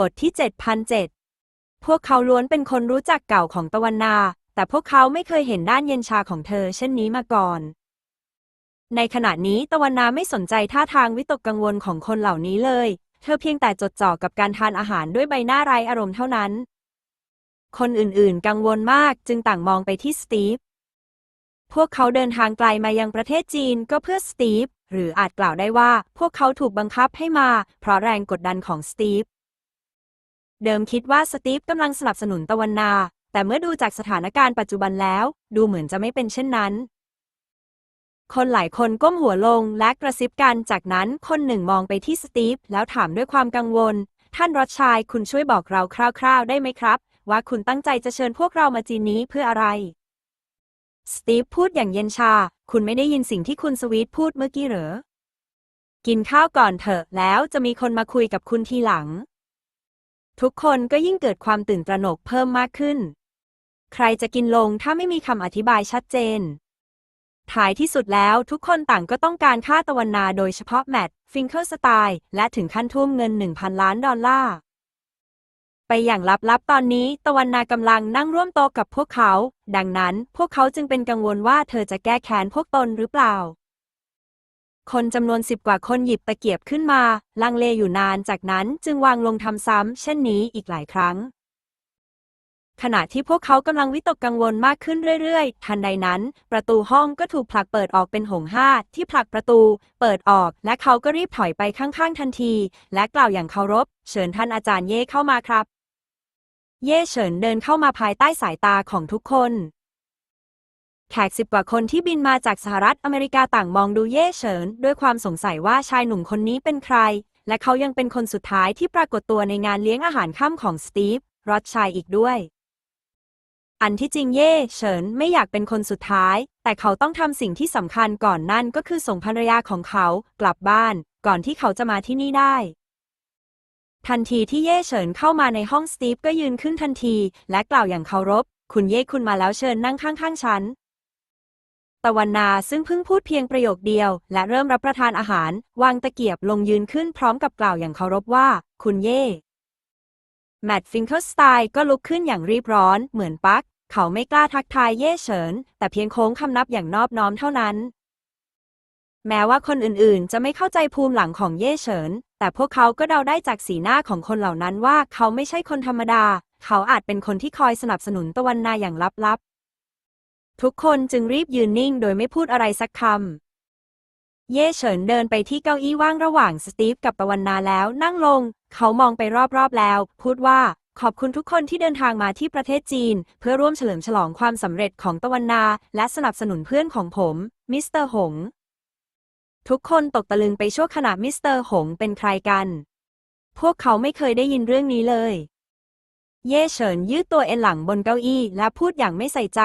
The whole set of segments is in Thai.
บทที่ 7007 พวกเขาล้วนเป็นคนรู้จักเก่าของตะวันนา แต่พวกเขาไม่เคยเห็นด้านเย็นชาของเธอเช่นนี้มาก่อน ในขณะนี้ตะวันนาไม่สนใจท่าทางวิตกกังวลของคนเหล่านี้เลย เธอเพียงแต่จดจ่อกับการทานอาหารด้วยใบหน้าไร้อารมณ์เท่านั้น คนอื่นๆ กังวลมากจึงต่างมองไปที่สตีฟ พวกเขาเดินทางไกลมายังประเทศจีนก็เพื่อสตีฟ หรืออาจกล่าวได้ว่า พวกเขาถูกบังคับให้มา เพราะแรงกดดันของสตีฟ เดิมคิดว่าสตีฟกำลังสนับสนุนตะวันนา แต่เมื่อดูจากสถานการณ์ปัจจุบันแล้ว ดูเหมือนจะไม่เป็นเช่นนั้น คนหลายคนก้มหัวลงและกระซิบกัน จากนั้นคนหนึ่งมองไปที่สตีฟแล้วถามด้วยความกังวล ท่านรอดชายคุณช่วยบอกเราคร่าวๆ ได้ไหมครับ ว่าคุณตั้งใจจะเชิญพวกเรามาจีนนี้เพื่ออะไร สตีฟพูดอย่างเย็นชา คุณไม่ได้ยินสิ่งที่คุณสวีทพูดเมื่อกี้เหรอ กินข้าวก่อนเถอะแล้วจะมีคนมาคุยกับคุณทีหลัง ทุกคนก็ยิ่งเกิดความตื่นตระหนกเพิ่มมากขึ้น ใครจะกินลงถ้าไม่มีคำอธิบายชัดเจน ท้ายที่สุดแล้วทุกคนต่างก็ต้องการค่าตะวันนาโดยเฉพาะแมทฟิงเกอร์สไตล์และถึงขั้นทุ่มเงิน 1,000 ล้านดอลลาร์ ไปอย่างลับๆตอนนี้ตะวันนากำลังนั่งร่วมโต๊ะกับพวกเขา ดังนั้นพวกเขาจึงเป็นกังวลว่าเธอจะแก้แค้นพวกตนหรือเปล่า คนจำนวนสิบกว่าคนหยิบตะเกียบขึ้นมา ลังเลอยู่นานจากนั้นจึงวางลงทำซ้ำ เช่นนี้อีกหลายครั้ง ขณะที่พวกเขากำลังวิตกกังวลมากขึ้นเรื่อยๆ ทันใดนั้น ประตูห้องก็ถูกผลักเปิดออกเป็นหงห้าที่ผลักประตู เปิดออก และเขาก็รีบถอยไปข้างๆทันที และกล่าวอย่างเคารพ เชิญท่านอาจารย์เย่เข้ามาครับ เย่เฉินเดินเข้ามาภายใต้สายตาของทุกคน แขกสิบกว่าคนที่บินมาจากสหรัฐอเมริกาต่างมองดูเย่เฉิน ด้วยความสงสัยว่าชายหนุ่มคนนี้เป็นใคร และเขายังเป็นคนสุดท้ายที่ปรากฏตัวในงานเลี้ยงอาหารค่ำของสตีฟรอดชัยอีกด้วย อันที่จริงเย่เฉินไม่อยากเป็นคนสุดท้าย แต่เขาต้องทำสิ่งที่สำคัญก่อนนั่นก็คือส่งภรรยาของเขากลับบ้าน ก่อนที่เขาจะมาที่นี่ได้ทันทีที่เย่เฉินเข้ามาในห้องสตีฟก็ยืนขึ้นทันที และกล่าวอย่างเคารพ คุณเย่คุณมาแล้วเชิญนั่งข้างๆฉัน ตะวันนาซึ่งเพิ่งพูดเพียงประโยคเดียว และเริ่มรับประทานอาหาร วางตะเกียบลงยืนขึ้นพร้อมกับกล่าวอย่างเคารพว่า คุณเย่แมดฟิงเคิลสไตล์ก็ลุกขึ้นอย่างรีบร้อน เหมือนปัก เขาไม่กล้าทักทายเย่เฉิน แต่เพียงโค้งคำนับอย่างนอบน้อมเท่านั้น แม้ว่าคนอื่นๆ จะไม่เข้าใจภูมิหลังของเย่เฉิน แต่พวกเขาก็เดาได้จากสีหน้าของคนเหล่านั้นว่าเขาไม่ใช่คนธรรมดา เขาอาจเป็นคนที่คอยสนับสนุนตะวันนาอย่างลับๆ ทุกคนจึงรีบยืนนิ่งโดยไม่พูดอะไรสักคำ เย่เฉินเดินไปที่เก้าอี้ว่างระหว่างสตีฟกับตะวันนาแล้วนั่งลง เขามองไปรอบๆแล้ว พูดว่าขอบคุณทุกคนที่เดินทางมาที่ประเทศจีน เพื่อร่วมเฉลิมฉลองความสำเร็จของตะวันนา และสนับสนุนเพื่อนของผม มิสเตอร์หง ทุกคนตกตะลึงไปชั่วขณะมิสเตอร์หงเป็นใครกัน พวกเขาไม่เคยได้ยินเรื่องนี้เลย เย่เฉินยืดตัวเอ็นหลังบนเก้าอี้และพูดอย่างไม่ใส่ใจ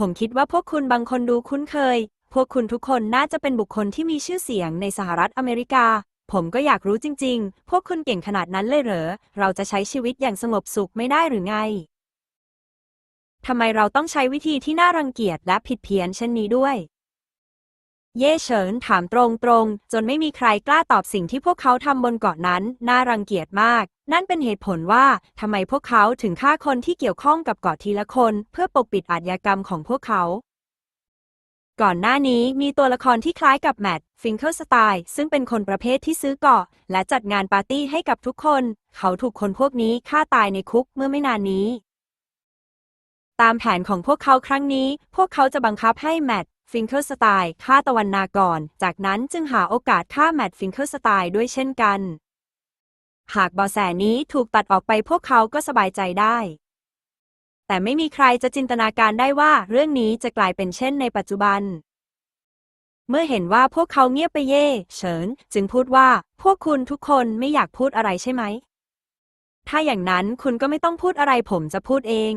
ผมคิดว่าพวกคุณบางคนดูคุ้นเคย พวกคุณทุกคนน่าจะเป็นบุคคลที่มีชื่อเสียงในสหรัฐอเมริกา ผมก็อยากรู้จริง ๆ พวกคุณเก่งขนาดนั้นเลยเหรอ เราจะใช้ชีวิตอย่างสงบสุขไม่ได้หรือไง ทำไมเราต้องใช้วิธีที่น่ารังเกียจและผิดเพี้ยนเช่นนี้ด้วย เย่เฉินถามตรงๆ จนไม่มีใครกล้าตอบสิ่งที่พวกเขาทำบนเกาะนั้น น่ารังเกียจมาก นั่นเป็นเหตุผลว่าทำไมพวกเขาถึงฆ่าคนที่เกี่ยวข้องกับเกาะทีละคน เพื่อปกปิดอาชญากรรมของพวกเขา ก่อนหน้านี้มีตัวละครที่คล้ายกับแมทฟิงเคิลสไตล์ซึ่งเป็นคนประเภทที่ซื้อเกาะ และจัดงานปาร์ตี้ให้กับทุกคน เขาถูกคนพวกนี้ฆ่าตายในคุกเมื่อไม่นานนี้ ตามแผนของพวกเขาครั้งนี้ พวกเขาจะบังคับให้แมทฟิงเคิลสไตล์ฆ่าตะวันนาก่อน จากนั้นจึงหาโอกาสฆ่าแมทฟิงเคิลสไตล์ด้วยเช่นกัน หากเบาะแสนี้ถูกตัดออกไปพวกเขาก็สบายใจได้ แต่ไม่มีใครจะจินตนาการได้ว่าเรื่องนี้จะกลายเป็นเช่นในปัจจุบัน เมื่อเห็นว่าพวกเขาเงียบไปเย่เฉินจึงพูดว่า พวกคุณทุกคนไม่อยากพูดอะไรใช่ไหม ถ้าอย่างนั้นคุณก็ไม่ต้องพูดอะไรผมจะพูดเอง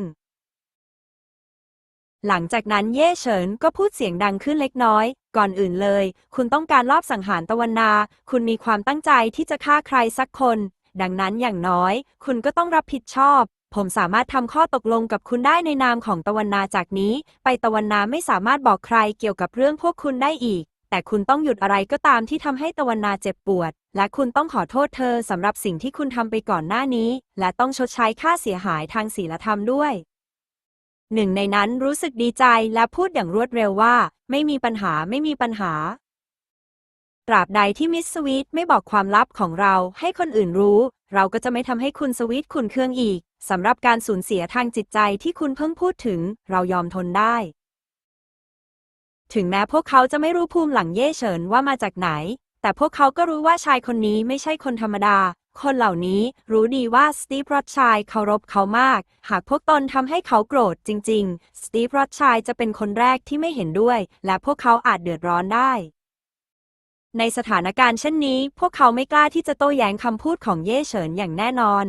หลังจากนั้นเย่เฉินก็พูดเสียงดังขึ้นเล็กน้อย ก่อนอื่นเลย คุณต้องการลอบสังหารตะวันนา คุณมีความตั้งใจที่จะฆ่าใครสักคน ดังนั้นอย่างน้อย คุณก็ต้องรับผิดชอบ ผมสามารถทำข้อตกลงกับคุณได้ในนามของตะวันนาจากนี้ ไปตะวันนาไม่สามารถบอกใครเกี่ยวกับเรื่องพวกคุณได้อีก แต่คุณต้องหยุดอะไรก็ตามที่ทำให้ตะวันนาเจ็บปวด และคุณต้องขอโทษเธอสำหรับสิ่งที่คุณทำไปก่อนหน้านี้ และต้องชดใช้ค่าเสียหายทางศีลธรรมด้วย หนึ่งในนั้นรู้สึกดีใจและพูดอย่างรวดเร็วว่า ไม่มีปัญหาไม่มีปัญหา ตราบใดที่มิสสวีทไม่บอกความลับของเราให้คนอื่นรู้ เราก็จะไม่ทำให้คุณสวีทขุนเครื่องอีกสำหรับการสูญเสียทางจิตใจที่คุณเพิ่งพูดถึง เรายอมทนได้ ถึงแม้พวกเขาจะไม่รู้ภูมิหลังเย่เฉินว่ามาจากไหน แต่พวกเขาก็รู้ว่าชายคนนี้ไม่ใช่คนธรรมดา คนเหล่านี้รู้ดีว่าสตีฟรอดชัยเคารพเขามาก หากพวกตนทำให้เขาโกรธจริง ๆ สตีฟรอดชัยจะเป็นคนแรกที่ไม่เห็นด้วย และพวกเขาอาจเดือดร้อนได้ ในสถานการณ์เช่นนี้ พวกเขาไม่กล้าที่จะโต้แย้งคำพูดของเย่เฉินอย่างแน่นอน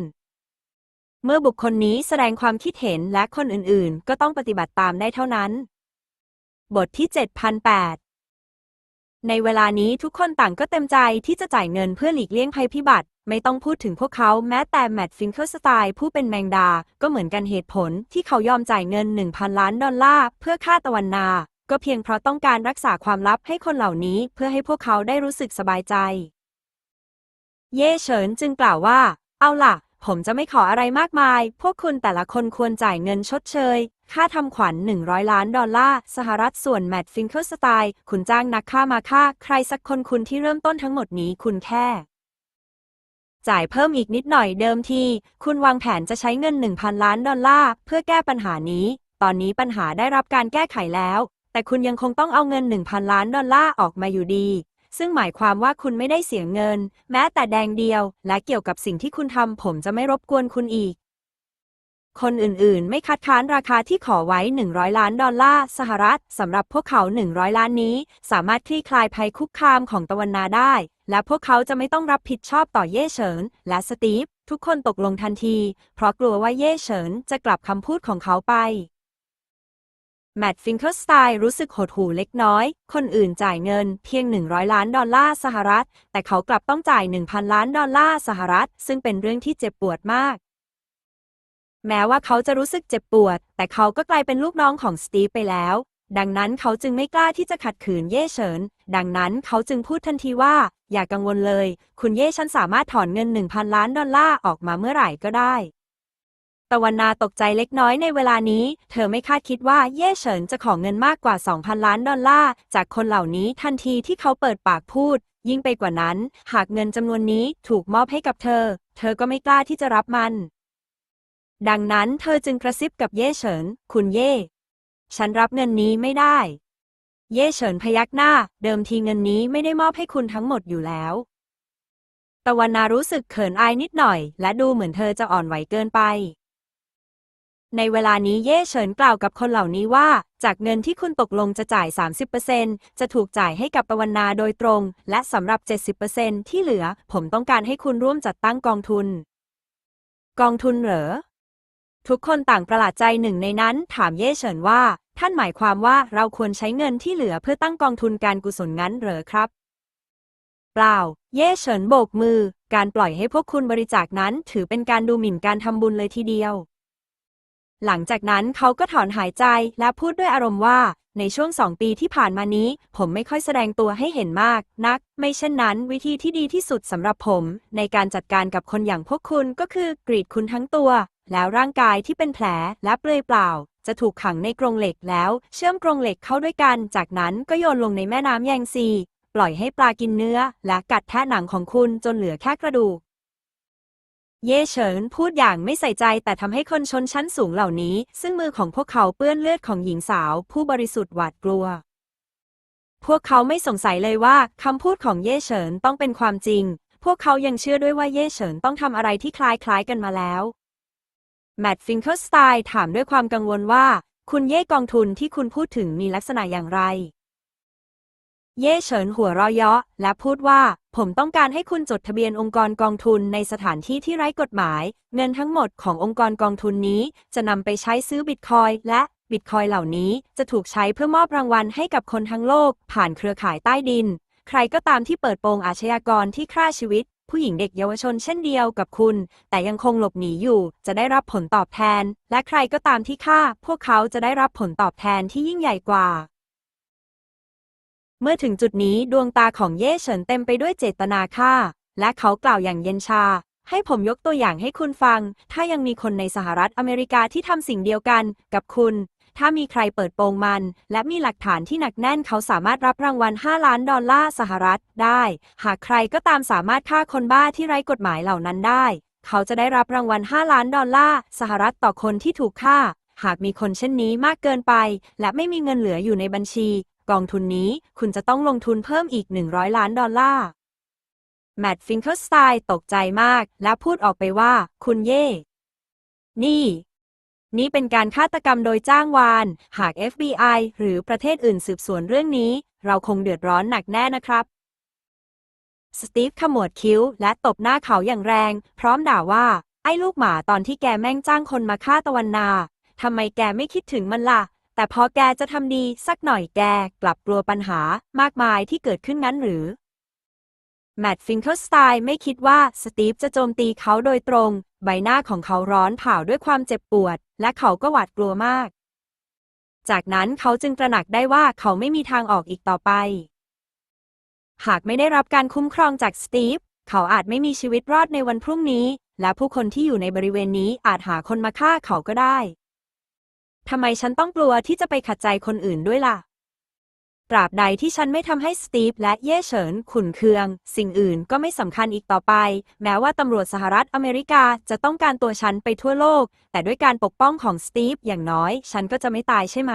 เมื่อบุคคลนี้แสดงความคิดเห็นและคนอื่นๆ ก็ต้องปฏิบัติตามได้เท่านั้น บทที่ 7008ในเวลานี้ทุกคนต่างก็เต็มใจที่จะจ่ายเงินเพื่อหลีกเลี่ยงภัยพิบัติ ไม่ต้องพูดถึงพวกเขาแม้แต่แมดฟิงเคิลสไตล์ผู้เป็นแมงดา ก็เหมือนกันเหตุผลที่เขายอมจ่ายเงิน 1,000 ล้านดอลลาร์เพื่อฆ่าตะวันนา ก็เพียงเพราะต้องการรักษาความลับให้คนเหล่านี้เพื่อให้พวกเขาได้รู้สึกสบายใจ เย่เฉินจึงกล่าวว่า เอาล่ะ ผมจะไม่ขออะไรมากมาย พวกคุณแต่ละคนควรจ่ายเงินชดเชย ค่าทำขวัญ 100 ล้านดอลลาร์สหรัฐส่วนแมดฟิงเคิลสไตล์คุณจ้างนักฆ่ามาฆ่า ใครสักคนคุณที่เริ่มต้นทั้งหมดนี้คุณแค่ จ่ายเพิ่มอีกนิดหน่อยเดิมทีคุณวางแผนจะใช้เงิน 1,000 ล้านดอลลาร์เพื่อแก้ปัญหานี้ ตอนนี้ปัญหาได้รับการแก้ไขแล้ว แต่คุณยังคงต้องเอาเงิน 1,000 ล้านดอลลาร์ออกมาอยู่ดี ซึ่งหมายความว่าคุณไม่ได้เสียเงิน แม้แต่แดงเดียว และเกี่ยวกับสิ่งที่คุณทำผมจะไม่รบกวนคุณอีก คนอื่นๆ ไม่คัดค้านราคาที่ขอไว้ 100 ล้านดอลลาร์สหรัฐสำหรับพวกเขา 100 ล้านนี้ สามารถคลี่คลายภัยคุกคามของตะวันนาได้ และพวกเขาจะไม่ต้องรับผิดชอบต่อเย่เฉิน และสตีฟ ทุกคนตกลงทันที เพราะกลัวว่าเย่เฉินจะกลับคำพูดของเขาไปแมดฟิงเคิลสไตล์รู้สึกหดหู่เล็กน้อย คนอื่นจ่ายเงินเพียง 100 ล้านดอลลาร์สหรัฐ แต่เขากลับต้องจ่าย 1,000 ล้านดอลลาร์สหรัฐ ซึ่งเป็นเรื่องที่เจ็บปวดมาก แม้ว่าเขาจะรู้สึกเจ็บปวด แต่เขาก็กลายเป็นลูกน้องของสตีฟไปแล้ว ดังนั้นเขาจึงไม่กล้าที่จะขัดขืนเย่เฉิน ดังนั้นเขาจึงพูดทันทีว่า อย่ากกังวลเลย คุณเย่ฉันสามารถถอนเงิน 1,000 ล้านดอลลาร์ออกมาเมื่อไหร่ก็ได้ตะวันนาตกใจเล็กน้อยในเวลานี้ เธอไม่คาดคิดว่าเย่เฉินจะขอเงินมากกว่า 2,000 ล้านดอลลาร์จากคนเหล่านี้ทันทีที่เขาเปิดปากพูด ยิ่งไปกว่านั้น หากเงินจำนวนนี้ถูกมอบให้กับเธอ เธอก็ไม่กล้าที่จะรับมัน ดังนั้นเธอจึงกระซิบกับเย่เฉิน คุณเย่ ฉันรับเงินนี้ไม่ได้ เย่เฉินพยักหน้า เดิมทีเงินนี้ไม่ได้มอบให้คุณทั้งหมดอยู่แล้ว ตะวันนารู้สึกเขินอายนิดหน่อย และดูเหมือนเธอจะอ่อนไหวเกินไป ในเวลานี้เย่เฉินกล่าวกับคนเหล่านี้ว่า จากเงินที่คุณตกลงจะจ่าย 30%จะถูกจ่ายให้กับตะวันนาโดยตรง และสำหรับ 70%ที่เหลือ ผมต้องการให้คุณร่วมจัดตั้งกองทุน กองทุนเหรอ ทุกคนต่างประหลาดใจหนึ่งในนั้น ถามเย่เฉินว่า ท่านหมายความว่าเราควรใช้เงินที่เหลือเพื่อตั้งกองทุนการกุศลงั้นเหรอครับ เปล่า เย่เฉินโบกมือ การปล่อยให้พวกคุณบริจาคนั้นถือเป็นการดูหมิ่นการทำบุญเลยทีเดียว หลังจากนั้นเขาก็ถอนหายใจและพูดด้วยอารมณ์ว่า ในช่วงสองปีที่ผ่านมานี้ ผมไม่ค่อยแสดงตัวให้เห็นมากนัก ไม่เช่นนั้น วิธีที่ดีที่สุดสำหรับผม ในการจัดการกับคนอย่างพวกคุณก็คือกรีดคุณทั้งตัว แล้วร่างกายที่เป็นแผลและเปลือยเปล่า จะถูกขังในกรงเหล็กแล้ว เชื่อมกรงเหล็กเข้าด้วยกัน จากนั้นก็โยนลงในแม่น้ำแยงซี ปล่อยให้ปลากินเนื้อ และกัดแทะหนังของคุณจนเหลือแค่กระดูก เย่เฉินพูดอย่างไม่ใส่ใจแต่ทำให้คนชนชั้นสูงเหล่านี้ ซึ่งมือของพวกเขาเปื้อนเลือดของหญิงสาว ผู้บริสุทธิ์หวาดกลัวพวกเขาไม่สงสัยเลยว่าคำพูดของเย่เฉินต้องเป็นความจริง พวกเขายังเชื่อด้วยว่าเย่เฉินต้องทำอะไรที่คล้ายๆกันมาแล้ว แมดฟิงเคิลสไตล์ถามด้วยความกังวลว่า คุณเย่กองทุนที่คุณพูดถึงมีลักษณะอย่างไร เย่เฉินหัวเราะเยาะ และพูดว่า ผมต้องการให้คุณจดทะเบียนองค์กรกองทุนในสถานที่ที่ไร้กฎหมาย เงินทั้งหมดขององค์กรกองทุนนี้ จะนำไปใช้ซื้อบิตคอยและบิตคอยเหล่านี้จะถูกใช้เพื่อมอบรางวัลให้กับคนทั้งโลก ผ่านเครือข่ายใต้ดิน ใครก็ตามที่เปิดโปงอาชญากรที่ฆ่าชีวิต ผู้หญิงเด็กเยาวชนเช่นเดียวกับคุณ แต่ยังคงหลบหนีอยู่ จะได้รับผลตอบแทน และใครก็ตามที่ฆ่า พวกเขาจะได้รับผลตอบแทนที่ยิ่งใหญ่กว่า เมื่อถึงจุดนี้ดวงตาของเย่เฉินเต็มไปด้วยเจตนาฆ่า และเขากล่าวอย่างเย็นชา ให้ผมยกตัวอย่างให้คุณฟัง ถ้ายังมีคนในสหรัฐอเมริกาที่ทำสิ่งเดียวกันกับคุณ ถ้ามีใครเปิดโปงมัน และมีหลักฐานที่หนักแน่นเขาสามารถรับรางวัล 5 ล้านดอลลาร์สหรัฐได้ หากใครก็ตามสามารถฆ่าคนบ้าที่ไร้กฎหมายเหล่านั้นได้ เขาจะได้รับรางวัล 5 ล้านดอลลาร์สหรัฐต่อคนที่ถูกฆ่า หากมีคนเช่นนี้มากเกินไป และไม่มีเงินเหลืออยู่ในบัญชี กองทุนนี้คุณจะต้องลงทุนเพิ่มอีก 100 ล้านดอลลาร์แมดฟิงเคิลสไตน์ตกใจมาก และพูดออกไปว่า คุณเย่ นี่ นี่เป็นการฆาตกรรมโดยจ้างวาน หาก FBI หรือประเทศอื่นสืบสวนเรื่องนี้ เราคงเดือดร้อนหนักแน่นะครับสตีฟขมวดคิ้ว และตบหน้าเขาอย่างแรง พร้อมด่าว่า ไอ้ลูกหมาตอนที่แกแม่งจ้างคนมาฆ่าตะวันนาทำไมแกไม่คิดถึงมันล่ะ แต่พอแกจะทำดีสักหน่อยแกกลับกลัวปัญหามากมายที่เกิดขึ้นงั้นหรือ แมดฟิงเคิลสไตน์ไม่คิดว่าสตีฟจะโจมตีเขาโดยตรง ใบหน้าของเขาร้อนเผาด้วยความเจ็บปวด และเขาก็หวาดกลัวมาก จากนั้นเขาจึงตระหนักได้ว่าเขาไม่มีทางออกอีกต่อไป หากไม่ได้รับการคุ้มครองจากสตีฟเขาอาจไม่มีชีวิตรอดในวันพรุ่งนี้ และผู้คนที่อยู่ในบริเวณนี้อาจหาคนมาฆ่าเขาก็ได้ทำไมฉันต้องกลัวที่จะไปขัดใจคนอื่นด้วยล่ะ ตราบใดที่ฉันไม่ทำให้สตีฟและเย่เฉินขุนเคือง สิ่งอื่นก็ไม่สำคัญอีกต่อไป แม้ว่าตำรวจสหรัฐอเมริกาจะต้องการตัวฉันไปทั่วโลก แต่ด้วยการปกป้องของสตีฟอย่างน้อย ฉันก็จะไม่ตายใช่ไหม